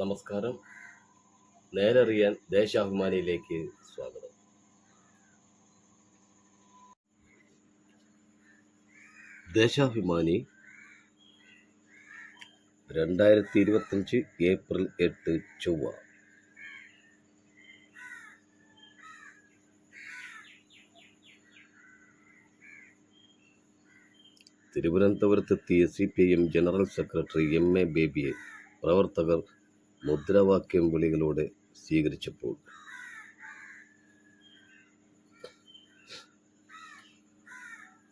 നമസ്കാരം. നേരറിയാൻ ദേശാഭിമാനിയിലേക്ക് സ്വാഗതം. ദേശാഭിമാനി രണ്ടായിരത്തി ഇരുപത്തഞ്ച് ഏപ്രിൽ എട്ട് ചൊവ്വ. തിരുവനന്തപുരത്തെത്തിയ C P I M general secretary M A ബേബിയെ പ്രവർത്തകർ മുദ്രാവാക്യം വിളികളോടെ സ്വീകരിച്ചപ്പോൾ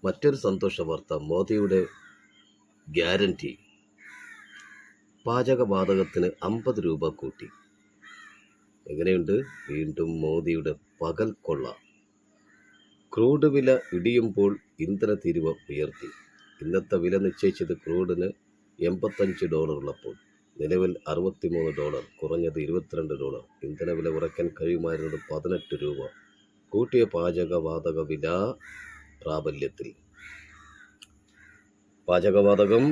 മറ്റൊരു സന്തോഷ വാർത്ത മോദിയുടെ ഗ്യാരണ്ടി. പാചകവാതകത്തിന് അമ്പത് രൂപ കൂട്ടി. എങ്ങനെയുണ്ട്? വീണ്ടും മോദിയുടെ പകൽ കൊള്ള. ക്രൂഡ് വില ഇടിയുമ്പോൾ ഇന്ധന തീരുവ ഉയർത്തി. ഇന്നത്തെ വില നിശ്ചയിച്ചത് ക്രൂഡിന് എൺപത്തഞ്ച് ഡോളർ ഉള്ളപ്പോൾ നിലവിൽ അറുപത്തിമൂന്ന് ഡോളർ കുറഞ്ഞത് ഇരുപത്തിരണ്ട് ഡോളർ. ഇന്ധന വില കുറയ്ക്കാൻ കഴിയുമായിരുന്നത് പതിനെട്ട് രൂപ. കൂട്ടിയ പാചകവാതക വില പ്രാബല്യത്തിൽ. പാചകവാതകം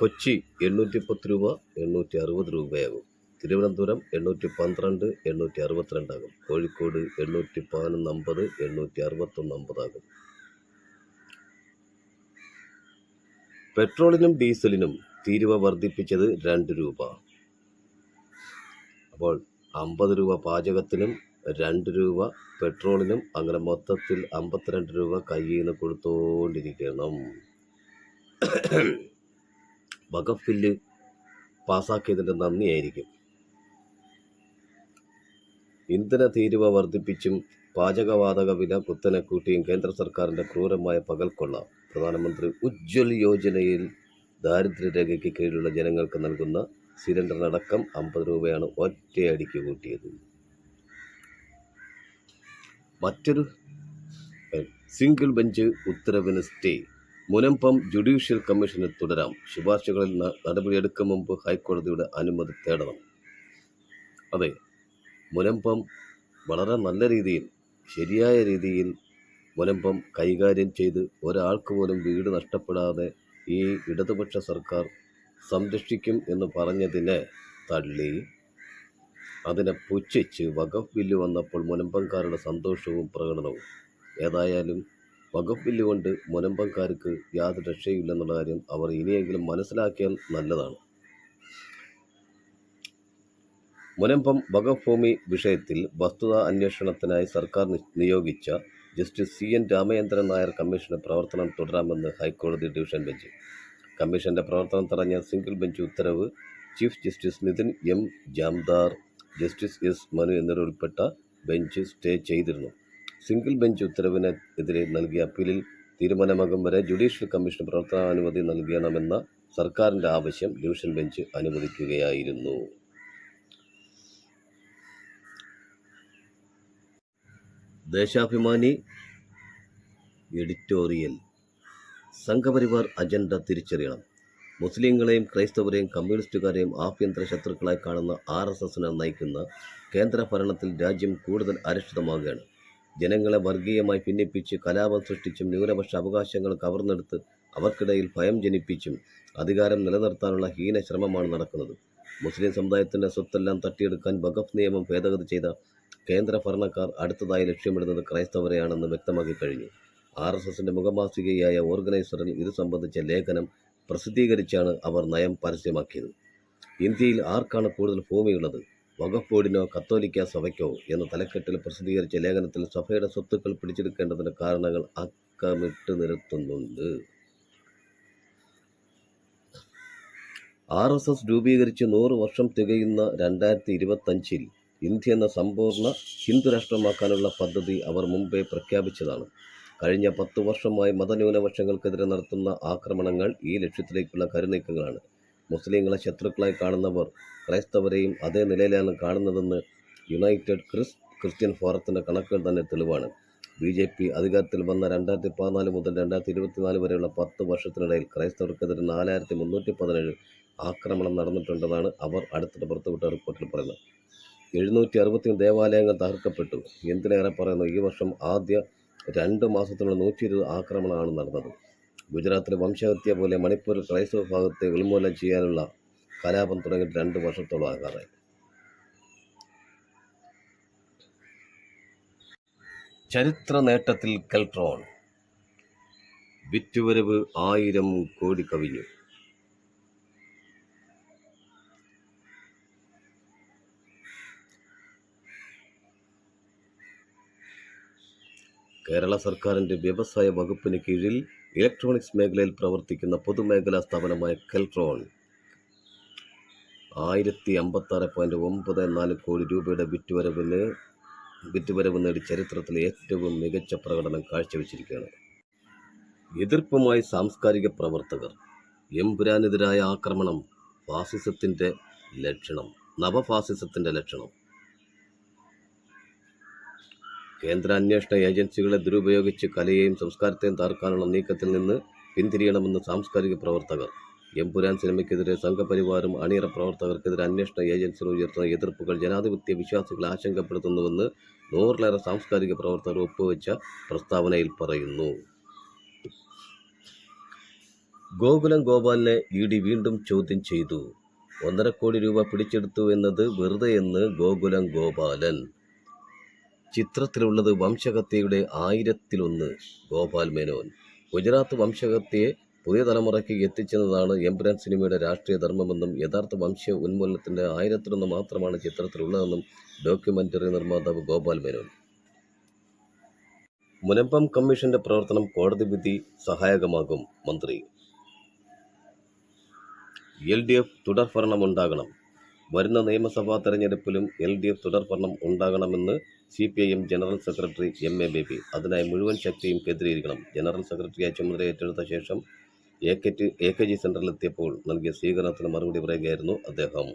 കൊച്ചി എണ്ണൂറ്റി പത്ത് രൂപ എണ്ണൂറ്റി അറുപത് രൂപയാകും. തിരുവനന്തപുരം എണ്ണൂറ്റി പന്ത്രണ്ട് എണ്ണൂറ്റി അറുപത്തിരണ്ടാകും കോഴിക്കോട് എണ്ണൂറ്റി പതിനൊന്ന് അമ്പത് എണ്ണൂറ്റി അറുപത്തൊന്ന് അമ്പതാകും പെട്രോളിനും ഡീസലിനും തീരുവ വർദ്ധിപ്പിച്ചത് രണ്ട് രൂപ. അപ്പോൾ അമ്പത് രൂപ പാചകത്തിനും രണ്ട് രൂപ പെട്രോളിനും അങ്ങനെ മൊത്തത്തിൽ അമ്പത്തിരണ്ട് രൂപ കയ്യിൽ നിന്ന് കൊടുത്തുകൊണ്ടിരിക്കണം വകഫ് ബില്ല് പാസ്സാക്കിയതിന്റെ നന്ദിയായിരിക്കും. ഇന്ധന തീരുവ വർദ്ധിപ്പിച്ചും പാചകവാതക വില കുത്തനെ കൂട്ടിയും കേന്ദ്ര സർക്കാരിന്റെ ക്രൂരമായ പകൽക്കൊള്ള പ്രധാനമന്ത്രി ഉജ്ജ്വൽ യോജനയിൽ ദാരിദ്ര്യരേഖയ്ക്ക് കീഴിലുള്ള ജനങ്ങൾക്ക് നൽകുന്ന സിലിണ്ടറിനടക്കം അമ്പത് രൂപയാണ് ഒറ്റയടിക്ക് കൂട്ടിയത്. മറ്റൊരു സിംഗിൾ ബെഞ്ച് ഉത്തരവിന് സ്റ്റേ. മുനമ്പം ജുഡീഷ്യൽ കമ്മീഷന് തുടരാം. ശുപാർശകളിൽ നടപടിയെടുക്കും മുമ്പ് ഹൈക്കോടതിയുടെ അനുമതി തേടണം. അതെ മുനമ്പം വളരെ നല്ല രീതിയിൽ ശരിയായ രീതിയിൽ മുനമ്പം കൈകാര്യം ചെയ്ത് ഒരാൾക്ക് പോലും വീട് നഷ്ടപ്പെടാതെ ഈ ഇടതുപക്ഷ സർക്കാർ സംരക്ഷിക്കും എന്ന് പറഞ്ഞതിനെ തള്ളി. അതിനെ പുച്ഛിച്ച് വഖഫ് ബില്ല് വന്നപ്പോൾ മുനമ്പംകാരുടെ സന്തോഷവും പ്രകടനവും. ഏതായാലും വഖഫ് ബില്ല് കൊണ്ട് മുനമ്പംകാർക്ക് യാതൊരു രക്ഷയുമില്ലെന്നുള്ള കാര്യം അവർ ഇനിയെങ്കിലും മനസ്സിലാക്കിയാൽ നല്ലതാണ്. മുനമ്പം വഖഫ് ഭൂമി വിഷയത്തിൽ വസ്തുതാ അന്വേഷണത്തിനായി സർക്കാർ നിയോഗിച്ച justice C N Ramachandran Nair കമ്മീഷന്റെ പ്രവർത്തനം തുടരാമെന്ന് ഹൈക്കോടതി ഡിവിഷൻ ബെഞ്ച്. കമ്മീഷന്റെ പ്രവർത്തനം തടഞ്ഞ സിംഗിൾ ബെഞ്ച് ഉത്തരവ് chief justice Nitin M Jamdar justice S Manu എന്നിവരുൾപ്പെട്ട bench stay ചെയ്തിരുന്നു. സിംഗിൾ ബെഞ്ച് ഉത്തരവിനെതിരെ നൽകിയ അപ്പീലിൽ തീരുമാനമാകും വരെ ജുഡീഷ്യൽ കമ്മീഷൻ പ്രവർത്തനാനുമതി നൽകണമെന്ന സർക്കാരിന്റെ ആവശ്യം ഡിവിഷൻ ബെഞ്ച് അനുവദിക്കുകയായിരുന്നു. ദേശാഭിമാനി എഡിറ്റോറിയൽ. സംഘപരിവാർ അജണ്ട തിരിച്ചറിയണം. മുസ്ലിങ്ങളെയും ക്രൈസ്തവരെയും കമ്മ്യൂണിസ്റ്റുകാരെയും ആഭ്യന്തര ശത്രുക്കളായി കാണുന്ന ആർ എസ് എസിനെ നയിക്കുന്ന കേന്ദ്ര ഭരണത്തിൽ രാജ്യം കൂടുതൽ അരക്ഷിതമാകുകയാണ്. ജനങ്ങളെ വർഗീയമായി ഭിന്നിപ്പിച്ച് കലാപം സൃഷ്ടിച്ചും ന്യൂനപക്ഷ അവകാശങ്ങൾ കവർന്നെടുത്ത് അവർക്കിടയിൽ ഭയം ജനിപ്പിച്ചും അധികാരം നിലനിർത്താനുള്ള ഹീന ശ്രമമാണ് നടക്കുന്നത്. മുസ്ലിം സമുദായത്തിന്റെ സ്വത്തെല്ലാം തട്ടിയെടുക്കാൻ വഖഫ് നിയമം ഭേദഗതി ചെയ്ത കേന്ദ്ര ഭരണക്കാർ അടുത്തതായി ലക്ഷ്യമിടുന്നത് ക്രൈസ്തവരെയാണെന്ന് വ്യക്തമാക്കി കഴിഞ്ഞു. ആർ എസ് എസിന്റെ മുഖമാസികയായ ഓർഗനൈസറിൽ ഇത് സംബന്ധിച്ച ലേഖനം പ്രസിദ്ധീകരിച്ചാണ് അവർ നയം പരസ്യമാക്കിയത്. ഇന്ത്യയിൽ ആർക്കാണ് കൂടുതൽ ഭൂമിയുള്ളത്? വഖഫ് ബോർഡിനോ കത്തോലിക്ക സഭയ്ക്കോ? എന്ന തലക്കെട്ടിൽ പ്രസിദ്ധീകരിച്ച ലേഖനത്തിൽ സഭയുടെ സ്വത്തുക്കൾ പിടിച്ചെടുക്കേണ്ടതിന്റെ കാരണങ്ങൾ അക്കമിട്ട് നിരത്തുന്നുണ്ട് ആർ എസ് എസ് രൂപീകരിച്ച് നൂറ് വർഷം തികയുന്ന രണ്ടായിരത്തി ഇരുപത്തഞ്ചിൽ ഇന്ത്യ എന്ന സമ്പൂർണ ഹിന്ദു രാഷ്ട്രമാക്കാനുള്ള പദ്ധതി അവർ മുമ്പേ പ്രഖ്യാപിച്ചതാണ്. കഴിഞ്ഞ പത്ത് വർഷമായി മതന്യൂനപക്ഷങ്ങൾക്കെതിരെ നടത്തുന്ന ആക്രമണങ്ങൾ ഈ ലക്ഷ്യത്തിലേക്കുള്ള കരുനീക്കങ്ങളാണ്. മുസ്ലിങ്ങളെ ശത്രുക്കളായി കാണുന്നവർ ക്രൈസ്തവരെയും അതേ നിലയിലാണ് കാണുന്നതെന്ന് യുണൈറ്റഡ് ക്രിസ് ക്രിസ്ത്യൻ ഫോറത്തിന്റെ കണക്കുകൾ തന്നെ തെളിവാണ്. ബി ജെ പി അധികാരത്തിൽ വന്ന രണ്ടായിരത്തി പതിനാല് മുതൽ രണ്ടായിരത്തി ഇരുപത്തിനാല് വരെയുള്ള പത്ത് വർഷത്തിനിടയിൽ ക്രൈസ്തവർക്കെതിരെ നാലായിരത്തി മുന്നൂറ്റി പതിനേഴ് ആക്രമണം നടന്നിട്ടുണ്ടെന്നാണ് അവർ അടുത്തിടെ പുറത്തുവിട്ട റിപ്പോർട്ടിൽ പറയുന്നത്. എഴുന്നൂറ്റി അറുപത്തി ദേവാലയങ്ങൾ തകർക്കപ്പെട്ടു. എന്തിനേറെ പറയുന്നു? ഈ വർഷം ആദ്യ രണ്ട് മാസത്തിനുള്ള നൂറ്റി ഇരുപത് ആക്രമണമാണ് നടന്നത്. ഗുജറാത്തിലെ വംശഹത്യ പോലെ മണിപ്പൂരിൽ ക്രൈസ്തവ ഭാഗത്തെ ഉന്മൂലനം ചെയ്യാനുള്ള കലാപം തുടങ്ങിയിട്ട് രണ്ട് വർഷത്തോളം ആകാറായി. ചരിത്ര നേട്ടത്തിൽ കെൽട്രോൺ വിറ്റുവരവ് ആയിരം കോടി കവിഞ്ഞു. കേരള സർക്കാരിന്റെ വ്യവസായ വകുപ്പിന് കീഴിൽ ഇലക്ട്രോണിക്സ് മേഖലയിൽ പ്രവർത്തിക്കുന്ന പൊതുമേഖലാ സ്ഥാപനമായ കെൽട്രോൺ ആയിരത്തി അമ്പത്താറ് പോയിന്റ് ഒമ്പത് നാല് കോടി രൂപയുടെ വിറ്റുവരവിന് വിറ്റുവരവ് നേടി ചരിത്രത്തിലെ ഏറ്റവും മികച്ച പ്രകടനം കാഴ്ചവെച്ചിരിക്കുകയാണ്. എതിർപ്പുമായി സാംസ്കാരിക പ്രവർത്തകർ എമ്പുരാനെതിരായ ആക്രമണം ഫാസിസത്തിന്റെ ലക്ഷണം നവഫാസിസത്തിന്റെ ലക്ഷണം കേന്ദ്ര അന്വേഷണ ഏജൻസികളെ ദുരുപയോഗിച്ച് കലയെയും സംസ്കാരത്തെയും തകർക്കാനുള്ള നീക്കത്തിൽ നിന്ന് പിന്തിരിയണമെന്ന് സാംസ്കാരിക പ്രവർത്തകർ എംപുരാൻ സിനിമയ്ക്കെതിരെ സംഘപരിവാറും അണിയറ പ്രവർത്തകർക്കെതിരെ അന്വേഷണ ഏജൻസികൾ ഉയർത്തുന്ന എതിർപ്പുകൾ ജനാധിപത്യ വിശ്വാസികളെ ആശങ്കപ്പെടുത്തുന്നുവെന്ന് നൂറിലേറെ സാംസ്കാരിക പ്രവർത്തകർ ഒപ്പുവെച്ച പ്രസ്താവനയിൽ പറയുന്നു. ഗോകുലം ഗോപാലിനെ ഇ ഡി വീണ്ടും ചോദ്യം ചെയ്തു. ഒന്നര കോടി രൂപ പിടിച്ചെടുത്തു എന്നത് വെറുതെയെന്ന് ഗോകുലം ഗോപാലൻ ചിത്രത്തിലുള്ളത് വംശഹത്യയുടെ ആയിരത്തിലൊന്ന് ഗോപാൽ മേനോൻ. ഗുജറാത്ത് വംശഹത്യയെ പുതിയ തലമുറയ്ക്ക് എത്തിച്ചെന്നതാണ് എംപുരാൻ സിനിമയുടെ രാഷ്ട്രീയ ധർമ്മമെന്നും യഥാർത്ഥ വംശ ഉന്മൂലനത്തിന്റെ ആയിരത്തിലൊന്ന് മാത്രമാണ് ചിത്രത്തിലുള്ളതെന്നും ഡോക്യുമെന്ററി നിർമ്മാതാവ് ഗോപാൽ മേനോൻ. മുനമ്പം കമ്മീഷന്റെ പ്രവർത്തനം കോടതി വിധി സഹായകമാകും മന്ത്രി. എൽ ഡി എഫ് തുടർഭരണമുണ്ടാകണം വരുന്ന നിയമസഭാ തെരഞ്ഞെടുപ്പിലും എൽ ഡി എഫ് തുടർഭരണം ഉണ്ടാകണമെന്ന് C P I M general secretary M A Baby. അതിനായി മുഴുവൻ ശക്തിയും കേന്ദ്രീകരിക്കണം. ജനറൽ സെക്രട്ടറിയായി ചുമതല ഏറ്റെടുത്ത ശേഷം A K T A K G സെന്ററിലെത്തിയപ്പോൾ നൽകിയ സ്വീകരണത്തിന് മറുപടി പറയുകയായിരുന്നു അദ്ദേഹം.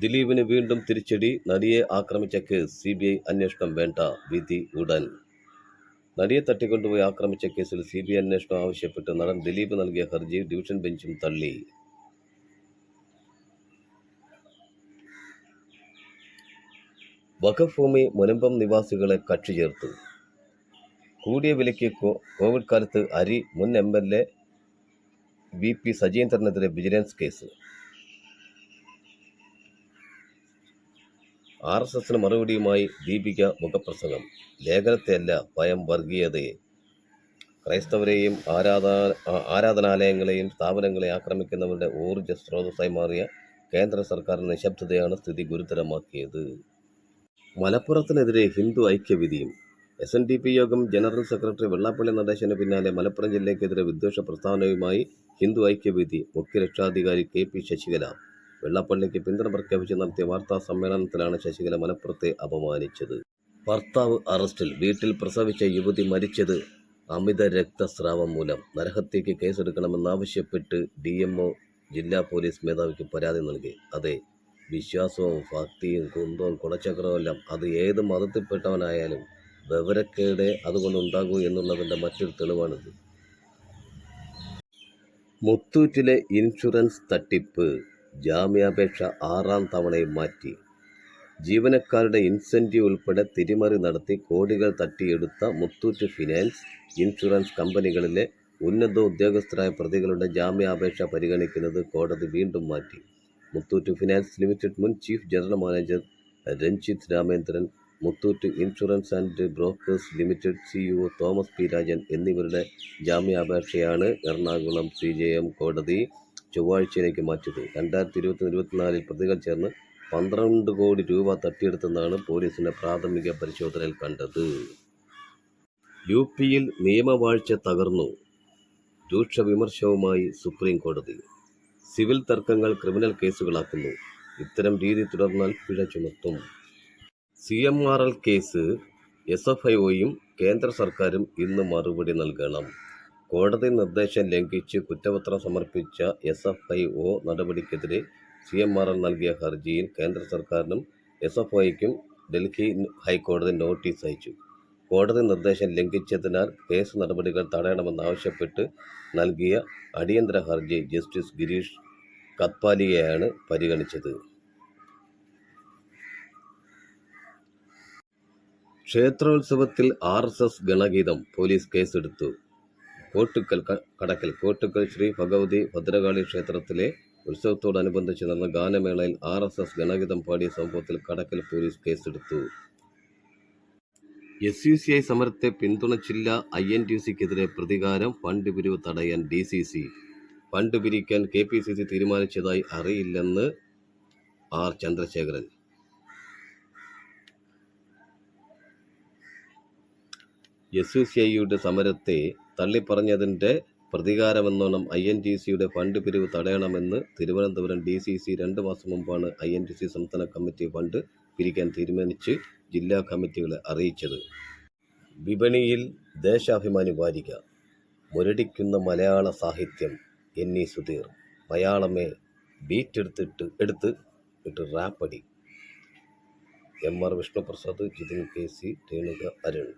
ദിലീപിന് വീണ്ടും തിരിച്ചടി. നടിയെ ആക്രമിച്ച കേസ് സി ബി ഐ അന്വേഷണം വേണ്ട വിധി ഉടൻ. നടിയെ തട്ടിക്കൊണ്ടുപോയി ആക്രമിച്ച കേസിൽ സി ബി ഐ അന്വേഷണം ആവശ്യപ്പെട്ട് നടൻ ദിലീപ് നൽകിയ ഹർജി ഡിവിഷൻ ബെഞ്ചും തള്ളി. വഖഫ് ഭൂമി മുനമ്പം നിവാസികളെ കക്ഷി ചേർത്തു. കൂടിയ വിലയ്ക്ക് കോവിഡ് കാലത്ത് അരി മുൻ M L A V P സജീന്ദ്രനെതിരെ vigilance case. R S എസിന് മറുപടിയുമായി ദീപിക മുഖപ്രസംഗം. ലേഖനത്തെയല്ല ഭയം വർഗീയതയെ ക്രൈസ്തവരെയും ആരാധന ആരാധനാലയങ്ങളെയും സ്ഥാപനങ്ങളെ ആക്രമിക്കുന്നവരുടെ ഊർജ സ്രോതസ്സായി മാറിയ കേന്ദ്ര സർക്കാരിന്റെ നിശബ്ദതയാണ് സ്ഥിതി ഗുരുതരമാക്കിയത്. മലപ്പുറത്തിനെതിരെ ഹിന്ദു ഐക്യവിധിയും എസ് എൻ ഡി പി യോഗം ജനറൽ സെക്രട്ടറി വെള്ളാപ്പള്ളി നടേശന് പിന്നാലെ മലപ്പുറം ജില്ലയ്ക്കെതിരെ വിദ്വേഷ പ്രസ്താവനയുമായി ഹിന്ദു ഐക്യവേദി മുഖ്യ രക്ഷാധികാരി കെ പി ശശികല. വെള്ളാപ്പള്ളിക്ക് പിന്തുണ പ്രഖ്യാപിച്ച് നടത്തിയ വാർത്താ സമ്മേളനത്തിലാണ് ശശികല മലപ്പുറത്തെ അപമാനിച്ചത്. ഭർത്താവ് അറസ്റ്റിൽ വീട്ടിൽ പ്രസവിച്ച യുവതി മരിച്ചത് അമിത രക്തസ്രാവം മൂലം. നരഹത്യയ്ക്ക് കേസെടുക്കണമെന്നാവശ്യപ്പെട്ട് ഡി എം ജില്ലാ പോലീസ് മേധാവിക്ക് പരാതി നൽകി. അതെ വിശ്വാസവും ഭക്തിയും കുന്തവും കുടച്ചക്രവും എല്ലാം അത് ഏത് മതത്തിൽപ്പെട്ടവനായാലും വിവരക്കേട് അതുകൊണ്ടുണ്ടാകൂ എന്നുള്ളതിന്റെ മറ്റൊരു തെളിവാണിത്. മുത്തൂറ്റിലെ ഇൻഷുറൻസ് തട്ടിപ്പ് ജാമ്യാപേക്ഷ ആറാം തവണയും മാറ്റി. ജീവനക്കാരുടെ ഇൻസെന്റീവ് ഉൾപ്പെടെ തിരിമറി നടത്തി കോടികൾ തട്ടിയെടുത്ത മുത്തൂറ്റ് ഫിനാൻസ് ഇൻഷുറൻസ് കമ്പനികളിലെ ഉന്നത ഉദ്യോഗസ്ഥരായ പ്രതികളുടെ ജാമ്യാപേക്ഷ പരിഗണിക്കുന്നത് കോടതി വീണ്ടും മാറ്റി. മുത്തൂറ്റ് ഫിനാൻസ് ലിമിറ്റഡ് മുൻ chief general manager Ranjith Ramendran Muthoot insurance and brokers limited CEO Thomas P Rajan എന്നിവരുടെ ജാമ്യാപേക്ഷയാണ് എറണാകുളം സി ജെ എം കോടതി ചൊവ്വാഴ്ചയിലേക്ക് മാറ്റിയത്. രണ്ടായിരത്തി ഇരുപത്തി ഇരുപത്തിനാലിൽ പ്രതികൾ ചേർന്ന് പന്ത്രണ്ട് കോടി രൂപ തട്ടിയെടുത്തെന്നാണ് പോലീസിന്റെ പ്രാഥമിക പരിശോധനയിൽ കണ്ടത്. യു പിയിൽ നിയമവാഴ്ച തകർന്നു. രൂക്ഷ വിമർശവുമായി സുപ്രീം കോടതി. സിവിൽ തർക്കങ്ങൾ ക്രിമിനൽ കേസുകളാക്കുന്നു. ഇത്തരം രീതി തുടർന്നാൽ പിഴ ചുമത്തും. C M R L case S F I ഒയും കേന്ദ്ര സർക്കാരും ഇന്ന് മറുപടി നൽകണം. കോടതി നിർദ്ദേശം ലംഘിച്ച് കുറ്റപത്രം സമർപ്പിച്ച എസ് എഫ് ഐ ഒ നടപടിക്കെതിരെ സി എം ആർ എൽ നൽകിയ ഹർജിയിൽ കേന്ദ്ര സർക്കാരിനും എസ് എഫ് ഐക്കും ഡൽഹി ഹൈക്കോടതി നോട്ടീസ് അയച്ചു. കോടതി നിർദ്ദേശം ലംഘിച്ചതിനാൽ കേസ് നടപടികൾ തടയണമെന്നാവശ്യപ്പെട്ട് നൽകിയ അടിയന്തര ഹർജി ജസ്റ്റിസ് ഗിരീഷ് കത്പാലിയെയാണ് പരിഗണിച്ചത്. ക്ഷേത്രോത്സവത്തിൽ ആർ എസ് എസ് ഗണഗീതം പോലീസ് കേസെടുത്തു. കോട്ടുക്കൽ കടക്കൽ കോട്ടുക്കൽ ശ്രീ ഭഗവതി ഭദ്രകാളി ക്ഷേത്രത്തിലെ ഉത്സവത്തോടനുബന്ധിച്ച് നടന്ന ഗാനമേളയിൽ ആർ എസ് എസ് ഗണഗീതം പാടിയ സംഭവത്തിൽ കടക്കൽ പോലീസ് കേസെടുത്തു. എസ് യു സി ഐ സമരത്തെ പിന്തുണച്ചില്ല ഐ എൻ ടി സിക്കെതിരെ പ്രതികാരം ഫണ്ട് പിരിവ് തടയാൻ ഡി സി സി ഫണ്ട് പിരിക്കാൻ കെ പി സി സി തീരുമാനിച്ചതായി അറിയില്ലെന്ന് R Chandrasekharan. S U C ഐയുടെ സമരത്തെ തള്ളിപ്പറഞ്ഞതിന്റെ പ്രതികാരമെന്നോണം ഐ എൻ ടി സിയുടെ ഫണ്ട് പിരിവ് തടയണമെന്ന് തിരുവനന്തപുരം ഡി സി സി രണ്ട് മാസം മുമ്പാണ് ഐ എൻ ടി സി സംസ്ഥാന കമ്മിറ്റി ഫണ്ട് പിരിക്കാൻ തീരുമാനിച്ച് ജില്ലാ കമ്മിറ്റികളെ അറിയിച്ചത്. വിപണിയിൽ ദേശാഭിമാനി വാരിക മുരടിക്കുന്ന മലയാള സാഹിത്യം എന്നീ സുധീർ മലയാളമേ ബീറ്റ് എടുത്തിട്ട് എടുത്ത് ഇട്ട് റാപ്പടി. M R Vishnuprasad Jithin K C Renuka Arun.